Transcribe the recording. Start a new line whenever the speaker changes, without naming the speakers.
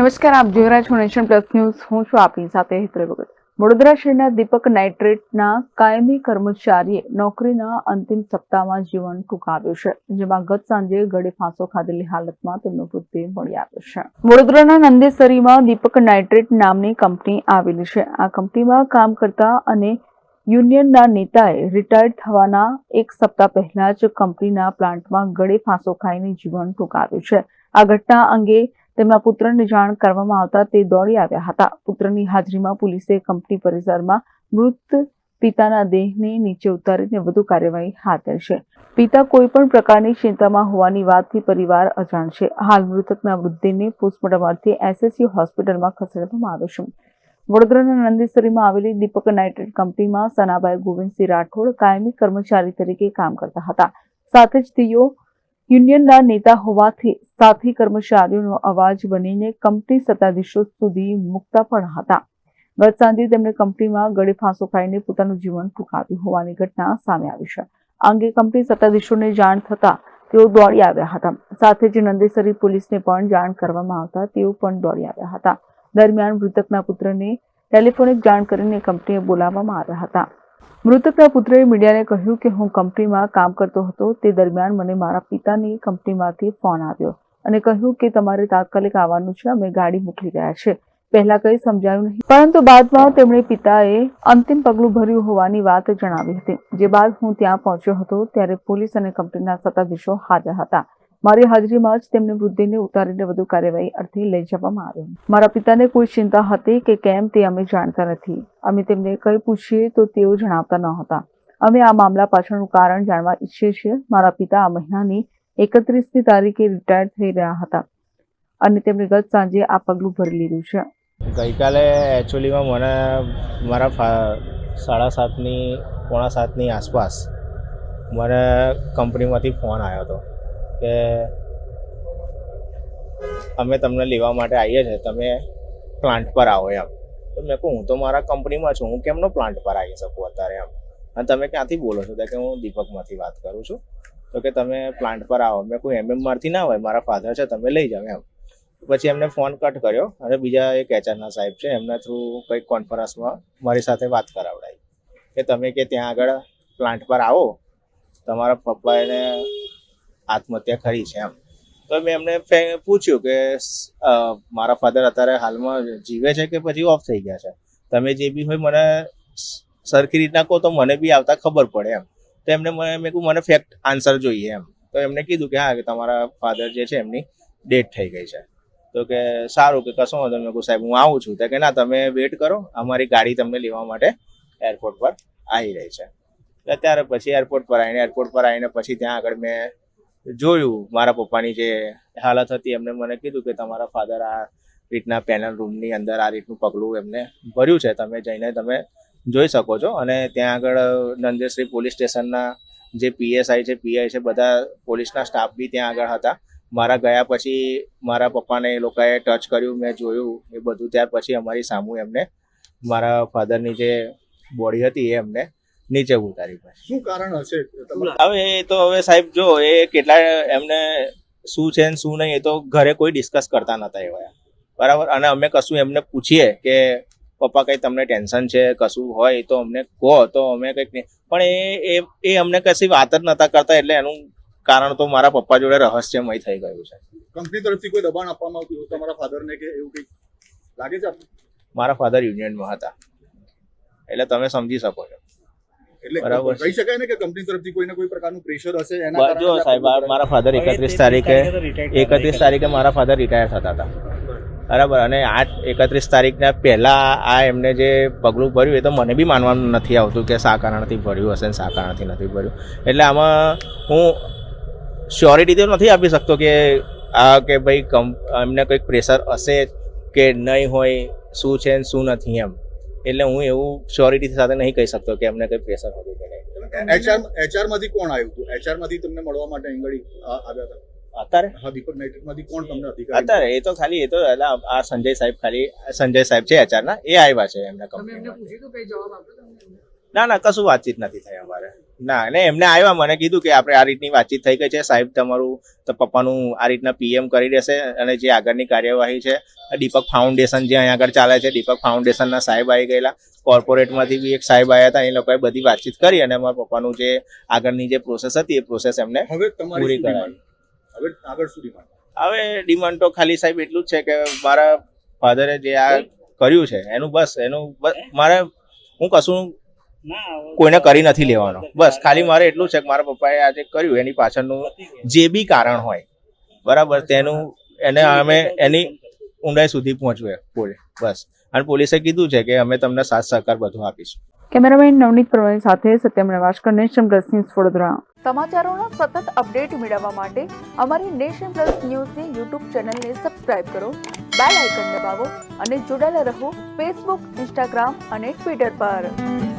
નમસ્કાર, આપ જોઈ રહ્યા છો નેશન પ્લસ ન્યૂઝ. હું છું આપની સાથે હેતલ ભગત. વડોદરા શહેરના દીપક નાઇટ્રેટના કાયમી કર્મચારીએ નોકરીના અંતિમ સપ્તાહમાં જીવન ટૂંકાવ્યું છે, જેમાં ગત સાંજે ગળે ફાંસો ખાધેલી હાલતમાં તેમનો મૃતદેહ મળી આવ્યો છે. વડોદરાના નંદેસરીમાં દીપક નાઇટ્રેટ નામની કંપની આવેલી છે. આ કંપનીમાં કામ કરતા અને યુનિયનના નેતાએ રિટાયર્ડ થવાના એક સપ્તાહ પહેલા જ કંપનીના પ્લાન્ટમાં ગળે ફાંસો ખાઈને જીવન ટૂંકાવ્યું છે. આ ઘટના અંગે તેમના પુત્રને જાણ કરવામાં આવતા તે દોડી આવ્યા હતા. પુત્રની હાજરીમાં પોલીસે કંપની પરિસરમાં મૃત પિતાના દેહને નીચે ઉતારીને વધુ કાર્યવાહી હાથ ધરી છે. પિતા કોઈ પણ પ્રકારની ચિંતામાં હોવાની વાતથી પરિવાર અજાણ છે. હાલ મૃતકના વૃદ્ધિને પોસ્ટમોર્ટમ અર્થે એસએસયુ હોસ્પિટલમાં ખસેડવામાં આવ્યો છે. વડોદરાના નંદેસરીમાં આવેલી દીપક નાઇટ્રેટ કંપનીમાં સનાભાઈ ગોવિંદસિંહ રાઠોડ કાયમી કર્મચારી તરીકે કામ કરતા હતા. સાથે જ તેઓ યુનિયનના નેતા હોવાથી સાથી કર્મચારીઓનો અવાજ બનીને કંપની સત્તાધીશો સુધી મુકતા પણ હતા. ગત સાંજે તેમણે કંપનીમાં ગળે ફાંસો ખાઈને પોતાનું જીવન ટૂંકાવ્યું હોવાની ઘટના સામે આવી છે. આ અંગે કંપની સત્તાધીશોને જાણ થતા તેઓ દોડી આવ્યા હતા. સાથે જ નંદેસરી પોલીસને પણ જાણ કરવામાં આવતા તેઓ પણ દોડી આવ્યા હતા. દરમિયાન મૃતકના પુત્રને ટેલિફોનિક જાણ કરીને કંપનીએ બોલાવવામાં આવ્યા હતા. મૃતકના પુત્રએ મીડિયાને કહ્યું કે હું કંપનીમાં કામ કરતો હતો, તે દરમિયાન મને મારા પિતાની કંપનીમાંથી ફોન આવ્યો અને કહ્યું કે તમારે તાત્કાલિક આવવાનું છે, અમે ગાડી મોકલી રહ્યા છે. પહેલા કંઈ સમજાયું નહીં. પરંતુ બાદમાં તેમણે પિતાએ અંતિમ પગલું ભર્યું હોવાની વાત જણાવી હતી. જે બાદ હું ત્યાં પહોંચ્યો હતો, ત્યારે પોલીસ અને કંપનીના સત્તાધીશો હાજર હતા. મારી હાજરીમાં જ તેમને વૃદ્ધિને ઉતારીને વધુ કાર્યવાહી અર્થે લઈ જવામાં આવ્યો. મારા પિતાને કોઈ ચિંતા હતી કે કેમ તે અમે જાણતા નથી. અમે તેમને કંઈ પૂછીએ તો તેઓ જણાવતા ન હતા. અમે આ મામલા પાછળનું કારણ જાણવા ઈચ્છીએ છીએ. મારા પિતા આ મહિનાની એકત્રીસમી તારીખે રિટાયર થઈ રહ્યા હતા અને તેમણે ગત સાંજે આ પગલું ભરી લીધું છે.
ગઈકાલે એકચ્યુઅલીમાં મને મારા સાડા સાતની, પોણા સાતની આસપાસ મને કંપનીમાંથી ફોન આવ્યો હતો. કે અમે તમને લેવા માટે આવીએ છીએ. તમે પ્લાન્ટ પર આવો એમ. તો મેં કહું, હું તો મારા કંપનીમાં છું. હું કેમનો પ્લાન્ટ પર આવી શકું અત્યારે એમ? અને તમે ક્યાંથી બોલો છો? કે હું દીપકમાંથી વાત કરું છું. તો કે તમે પ્લાન્ટ પર આવો. મેં કહું એમ એમ ના હોય. મારા ફાધર છે. તમે લઈ જાઓ એમ. પછી એમને ફોન કટ કર્યો અને બીજા એક એચઆરના સાહેબ છે. એમના થ્રુ કંઈક કોન્ફરન્સમાં મારી સાથે વાત કરાવડાવી કે તમે કે ત્યાં આગળ પ્લાન્ટ પર આવો. તમારા પપ્પાને આત્મહત્યા કરી છે એમ. તો મેં એમને પૂછ્યું કે મારા ફાધર અત્યારે હાલમાં જીવે છે કે પછી ઓફ થઈ ગયા છે? તમે જે બી હોય મને સરખી રીતના કહો તો મને બી આવતા ખબર પડે એમ. તો એમને મને, મેં મને ફેક્ટ આન્સર જોઈએ એમ. તો એમને કીધું કે, હા, કે તમારા ફાધર જે છે એમની ડેટ થઈ ગઈ છે. તો કે, સારું, કે કશો વાંધો મેં કહું સાહેબ, હું આવું છું. તો કે, ના, તમે વેટ કરો. અમારી ગાડી તમને લેવા માટે એરપોર્ટ પર આવી રહી છે. તો ત્યારે પછી એરપોર્ટ પર આવીને એરપોર્ટ પર આવીને પછી ત્યાં આગળ મેં જોયું. મારા પપ્પાની જે હાલત હતી, એમને મને કીધું કે તમારા ફાધર આ રીતના પેનલ રૂમની અંદર આ રીતનું પગલું એમને ભર્યું છે. તમે જઈને તમે જોઈ શકો છો. અને ત્યાં આગળ નંદેશ્રી પોલીસ સ્ટેશનના જે પીએસઆઈ છે પીઆઈ છે, બધા પોલીસના સ્ટાફ બી ત્યાં આગળ હતા. મારા ગયા પછી મારા પપ્પાને એ લોકોએ ટચ કર્યું, મેં જોયું, એ બધું. ત્યાર પછી અમારી સામું એમને, મારા ફાધરની જે બોડી હતી એ એમને નીચે ઉતારી પછી
શું કારણ હશે? તમે
હવે એ તો હવે સાહેબ જો એ કેટલા એમને શું છે ને શું નહીં એ તો ઘરે કોઈ ડિસ્કસ કરતા નતા એવા બરાબર? અને અમે કશું એમને પૂછીએ કે પપ્પા કંઈ તમને ટેન્શન છે? કશું હોય તો અમને કહો. તો અમે કંઈક નહીં. પણ એ એ એ અમને કશી વાત જ નતા કરતા એટલે એનું કારણ તો મારા પપ્પા જોડે રહસ્યમય થઈ ગયું છે.
કંપની તરફથી કોઈ દબાણ આપવામાં આવતું તમારા તમારા ફાધરને કે એવું કંઈક લાગે છે
મારા ફાધર યુનિયનમાં હતા. એટલે તમે સમજી શકો છો.
એટલે કહી શકાય ને કે કંપની તરફથી કોઈને કોઈ પ્રકારનું પ્રેશર હશે એના
જો સાહેબ મારા ફાધર એકત્રીસ તારીખે એકત્રીસ તારીખે મારા ફાધર રિટાયર થતા હતા. બરાબર અને આઠ એકત્રીસ તારીખના પહેલાં આ એમને જે પગલું ભર્યું એ તો મને બી માનવાનું નથી આવતું કે શા કારણથી ભર્યું હશે ને શા કારણથી નથી ભર્યું. એટલે આમાં હું શ્યોરિટી તો નથી આપી શકતો કે આ કે ભાઈ એમને કંઈક પ્રેશર હશે કે નહીં હોય શું છે ને શું નથી એમ. એટલે હું એવું શ્યોરિટી સાથે નહીં કહી શકતો કે એમને કંઈ પ્રેશર હતું કે નહીં.
એચઆર HR માંથી કોણ આવ્યું હતું? એચઆરમાંથી માંથી તમને મળવા માટે અંગડી આવ્યા હતા?
અત્યારે?
હા દીપક નાઇટ્રેટ કોણ તમને અધિકારી
અત્યારે એ તો ખાલી એ તો એટલે આ સંજય સાહેબ ખાલી સંજય સાહેબ છે એચઆર ના એ આવ્યા છે એમને કંપનીમાં ના ના કશું વાતચીત નથી થઈ અમારે. ના ને એમને આવ્યા મને કીધું કે આપણે આ રીતની વાતચીત થઈ ગઈ છે સાહેબ તમારું તો પપ્પાનું આ રીતના પીએમ કરી દેશે અને જે આગળની કાર્યવાહી છે દીપક ફાઉન્ડેશન જે અહીંયા આગળ ચાલે છે દીપક ફાઉન્ડેશનના સાહેબ આવી ગયેલા કોર્પોરેટમાંથી બી એક સાહેબ આવ્યા હતા એ લોકોએ બધી વાતચીત કરી અને અમારા પપ્પાનું જે આગળની જે પ્રોસેસ હતી એ પ્રોસેસ એમને પૂરી કરાવી.
હવે આગળ શું demand?
હવે ડિમાન્ડ તો ખાલી સાહેબ એટલું જ છે કે મારા ફાધરે જે આ કર્યું છે એનું બસ એનું બસ મારે હું કશું કોઈને કરી નથી લેવાનો. બસ ખાલી મારે એટલું છે કે મારા પપ્પાએ આજે કર્યું એની પાછળનું જે બી કારણ હોય. બરાબર તેનું એને અમે એની ઊંડાઈ સુધી પહોંચવે બોલે. બસ. અને પોલીસે કીધું છે કે અમે તમને સાથ સહકાર બધું આપીશું.
કેમેરામેન નવનીત પ્રવાહી સાથે Satyam Bhaskar Nation Plus News Vadodara. સમાચારોના સતત અપડેટ મેળવવા માટે અમારી નેશન પ્લસ ન્યૂઝની યુટ્યુબ ચેનલને સબસ્ક્રાઇબ કરો બેલ આઇકન દબાવો અને જોડાયેલા રહો ફેસબુક ઇન્સ્ટાગ્રામ અને ટ્વિટર પર.